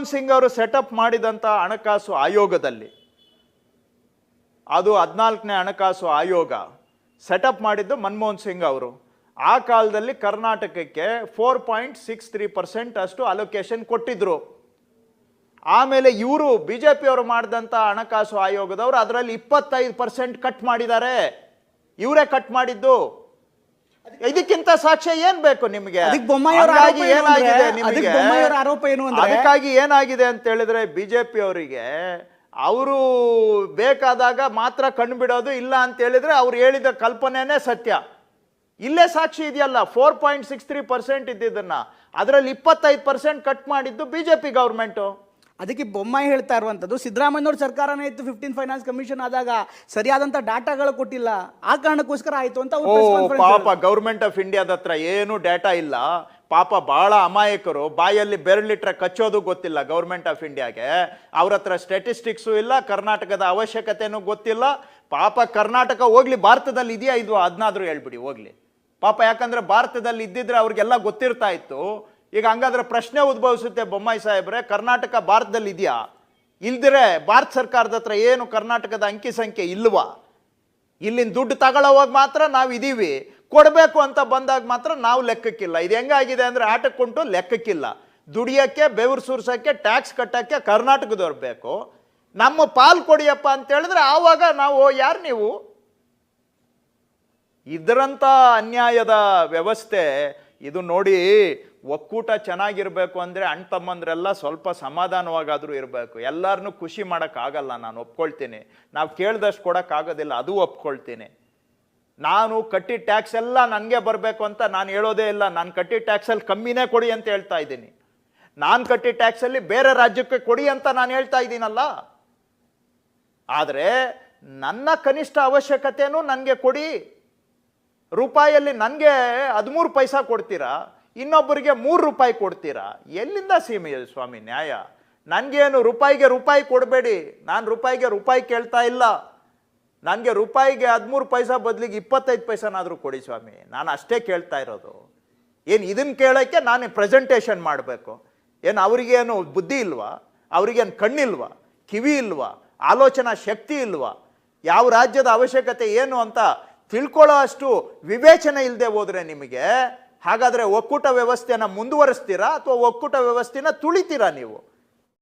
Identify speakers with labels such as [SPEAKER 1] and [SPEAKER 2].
[SPEAKER 1] ಮನಮೋಹನ್ ಸಿಂಗ್ ಅವರು ಸೆಟಪ್ ಮಾಡಿದಂಥ ಹಣಕಾಸು ಆಯೋಗದಲ್ಲಿ, ಅದು ಹದಿನಾಲ್ಕನೇ ಹಣಕಾಸು ಆಯೋಗ ಸೆಟಪ್ ಮಾಡಿದ್ದು ಮನಮೋಹನ್ ಸಿಂಗ್ ಅವರು. ಆ ಕಾಲದಲ್ಲಿ ಕರ್ನಾಟಕಕ್ಕೆ four point six three percent ಅಷ್ಟು ಅಲೋಕೇಶನ್ ಕೊಟ್ಟಿದ್ರು. ಆಮೇಲೆ ಇವರು ಬಿ ಜೆ ಪಿಯವರು ಮಾಡಿದಂಥ ಹಣಕಾಸು ಆಯೋಗದವರು ಅದರಲ್ಲಿ ಇಪ್ಪತ್ತೈದು ಪರ್ಸೆಂಟ್ ಕಟ್ ಮಾಡಿದ್ದಾರೆ. ಇವರೇ ಕಟ್ ಮಾಡಿದ್ದು. ಇದಕ್ಕಿಂತ ಸಾಕ್ಷ್ಯ ಏನ್ ಬೇಕು ನಿಮಗೆ?
[SPEAKER 2] ಅದಕ್ಕೆ ಬೊಮ್ಮಾಯಿಯವರ
[SPEAKER 1] ಹಂಗಾಗಿ
[SPEAKER 2] ಆರೋಪ ಏನು
[SPEAKER 1] ಏನಾಗಿದೆ ನಿಮಗೆ?
[SPEAKER 2] ಆರೋಪ ಏನು
[SPEAKER 1] ಅದಕ್ಕಾಗಿ ಏನಾಗಿದೆ ಅಂತ ಹೇಳಿದ್ರೆ ಬಿಜೆಪಿ ಅವರಿಗೆ ಅವರು ಬೇಕಾದಾಗ ಮಾತ್ರ ಕಣ್ಣು ಬಿಡೋದು ಇಲ್ಲ ಅಂತ ಹೇಳಿದ್ರೆ ಅವ್ರು ಹೇಳಿದ ಕಲ್ಪನೆನೇ ಸತ್ಯ. ಇಲ್ಲೇ ಸಾಕ್ಷಿ ಇದೆಯಲ್ಲ four point six three percent ಇದ್ದಿದ್ದನ್ನ. ಅದರಲ್ಲಿ ಇಪ್ಪತ್ತೈದು ಪರ್ಸೆಂಟ್ ಕಟ್ ಮಾಡಿದ್ದು ಬಿಜೆಪಿ ಗೌರ್ಮೆಂಟು
[SPEAKER 2] ಅದಕ್ಕೆ ಬೊಮ್ಮಾಯಿ ಹೇಳ್ತಾ ಇರುವಂಥದ್ದು ಸಿದ್ದರಾಮಯ್ಯನವ್ರ ಸರ್ಕಾರನೇ ಇತ್ತು ಫಿಫ್ಟೀನ್ ಫೈನಾನ್ಸ್ ಕಮಿಷನ್ ಆದಾಗ ಸರಿಯಾದಂಥ ಡಾಟಾಗಳು ಕೊಟ್ಟಿಲ್ಲ. ಆ ಕಾರಣಕ್ಕೋಸ್ಕರ ಆಯಿತು ಅಂತ
[SPEAKER 1] ಪಾಪ. ಗೌರ್ಮೆಂಟ್ ಆಫ್ ಇಂಡಿಯಾದ ಹತ್ರ ಏನು ಡೇಟಾ ಇಲ್ಲ. ಪಾಪ ಬಹಳ ಅಮಾಯಕರು ಬಾಯಲ್ಲಿ ಬೆರಳಿಟ್ರೆ ಕಚ್ಚೋದು ಗೊತ್ತಿಲ್ಲ ಗೌರ್ಮೆಂಟ್ ಆಫ್ ಇಂಡಿಯಾಗೆ ಅವ್ರ ಹತ್ರ ಸ್ಟ್ಯಾಟಿಸ್ಟಿಕ್ಸು ಇಲ್ಲ ಕರ್ನಾಟಕದ ಅವಶ್ಯಕತೆನೂ ಗೊತ್ತಿಲ್ಲ. ಪಾಪ ಕರ್ನಾಟಕ ಹೋಗ್ಲಿ ಭಾರತದಲ್ಲಿ ಇದೆಯಾ ಇದು ಅದನ್ನಾದ್ರೂ ಹೇಳ್ಬಿಡಿ ಹೋಗ್ಲಿ. ಪಾಪ ಯಾಕಂದ್ರೆ ಭಾರತದಲ್ಲಿ ಇದ್ದಿದ್ರೆ ಅವ್ರಿಗೆಲ್ಲ ಗೊತ್ತಿರ್ತಾ ಇತ್ತು. ಈಗ ಹಂಗಾದ್ರೆ ಪ್ರಶ್ನೆ ಉದ್ಭವಿಸುತ್ತೆ ಬೊಮ್ಮಾಯಿ ಸಾಹೇಬ್ರೆ, ಕರ್ನಾಟಕ ಭಾರತದಲ್ಲಿ ಇದೆಯಾ ಇಲ್ದಿರೆ ಭಾರತ ಸರ್ಕಾರದ ಹತ್ರ ಏನು ಕರ್ನಾಟಕದ ಅಂಕಿ ಸಂಖ್ಯೆ ಇಲ್ವಾ? ಇಲ್ಲಿನ ದುಡ್ಡು ತಗೊಳ್ಳೋವಾಗ ಮಾತ್ರ ನಾವು ಇದೀವಿ. ಕೊಡಬೇಕು ಅಂತ ಬಂದಾಗ ಮಾತ್ರ ನಾವು ಲೆಕ್ಕಕ್ಕಿಲ್ಲ. ಇದು ಹೆಂಗಾಗಿದೆ ಅಂದರೆ ಆಟಕ್ಕುಂಟು ಲೆಕ್ಕಕ್ಕಿಲ್ಲ. ದುಡಿಯೋಕ್ಕೆ, ಬೆವರು ಸುರ್ಸೋಕ್ಕೆ, ಟ್ಯಾಕ್ಸ್ ಕಟ್ಟೋಕ್ಕೆ ಕರ್ನಾಟಕದವ್ರು ಬೇಕು. ನಮ್ಮ ಪಾಲ್ ಕೊಡಿಯಪ್ಪ ಅಂತ ಹೇಳಿದ್ರೆ ಆವಾಗ ನಾವು ಯಾರು ನೀವು? ಇದರಂಥ ಅನ್ಯಾಯದ ವ್ಯವಸ್ಥೆ. ಇದು ನೋಡಿ ಒಕ್ಕೂಟ ಚೆನ್ನಾಗಿರಬೇಕು ಅಂದರೆ ಅಣ್ಣ ತಮ್ಮಂದ್ರೆಲ್ಲ ಸ್ವಲ್ಪ ಸಮಾಧಾನವಾಗಾದರೂ ಇರಬೇಕು. ಎಲ್ಲರನ್ನೂ ಖುಷಿ ಮಾಡೋಕ್ಕಾಗಲ್ಲ, ನಾನು ಒಪ್ಕೊಳ್ತೀನಿ. ನಾವು ಕೇಳ್ದಷ್ಟು ಕೊಡೋಕ್ಕಾಗೋದಿಲ್ಲ, ಅದು ಒಪ್ಕೊಳ್ತೀನಿ. ನಾನು ಕಟ್ಟಿ ಟ್ಯಾಕ್ಸ್ ಎಲ್ಲ ನನಗೆ ಬರಬೇಕು ಅಂತ ನಾನು ಹೇಳೋದೇ ಇಲ್ಲ. ನಾನು ಕಟ್ಟಿ ಟ್ಯಾಕ್ಸಲ್ಲಿ ಕಮ್ಮಿನೇ ಕೊಡಿ ಅಂತ ಹೇಳ್ತಾ ಇದ್ದೀನಿ. ನಾನು ಕಟ್ಟಿ ಟ್ಯಾಕ್ಸಲ್ಲಿ ಬೇರೆ ರಾಜ್ಯಕ್ಕೆ ಕೊಡಿ ಅಂತ ನಾನು ಹೇಳ್ತಾ ಇದ್ದೀನಲ್ಲ. ಆದರೆ ನನ್ನ ಕನಿಷ್ಠ ಅವಶ್ಯಕತೆಯೂ ನನಗೆ ಕೊಡಿ. ರೂಪಾಯಲ್ಲಿ ನನಗೆ ಹದಿಮೂರು ಪೈಸಾ ಕೊಡ್ತೀರಾ? ಇನ್ನೊಬ್ಬರಿಗೆ ಮೂರು ರೂಪಾಯಿ ಕೊಡ್ತೀರಾ? ಎಲ್ಲಿಂದ ಸೀಮೆ ಸ್ವಾಮಿ ನ್ಯಾಯ? ನನಗೇನು ರೂಪಾಯಿಗೆ ರೂಪಾಯಿ ಕೊಡಬೇಡಿ. ನಾನು ರೂಪಾಯಿಗೆ ರೂಪಾಯಿ ಕೇಳ್ತಾ ಇಲ್ಲ. ನನಗೆ ರೂಪಾಯಿಗೆ ಹದಿಮೂರು ಪೈಸ ಬದಲಿಗೆ ಇಪ್ಪತ್ತೈದು ಪೈಸಾನಾದರೂ ಕೊಡಿ ಸ್ವಾಮಿ. ನಾನು ಅಷ್ಟೇ ಕೇಳ್ತಾ ಇರೋದು. ಏನು ಇದನ್ನು ಕೇಳೋಕ್ಕೆ ನಾನು ಪ್ರೆಸೆಂಟೇಷನ್ ಮಾಡಬೇಕು. ಏನು ಅವರಿಗೇನು ಬುದ್ಧಿ ಇಲ್ವಾ? ಅವರಿಗೇನು ಕಣ್ಣಿಲ್ವಾ? ಕಿವಿ ಇಲ್ವಾ? ಆಲೋಚನಾ ಶಕ್ತಿ ಇಲ್ವಾ? ಯಾವ ರಾಜ್ಯದ ಅವಶ್ಯಕತೆ ಏನು ಅಂತ ತಿಳ್ಕೊಳ್ಳೋ ಅಷ್ಟು ವಿವೇಚನೆ ಇಲ್ಲದೆ ಹೋದರೆ ನಿಮಗೆ ಹಾಗಾದರೆ ಒಕ್ಕೂಟ ವ್ಯವಸ್ಥೆನ ಮುಂದುವರಿಸ್ತೀರಾ ಅಥವಾ ಒಕ್ಕೂಟ ವ್ಯವಸ್ಥೆನ ತುಳಿತೀರಾ ನೀವು?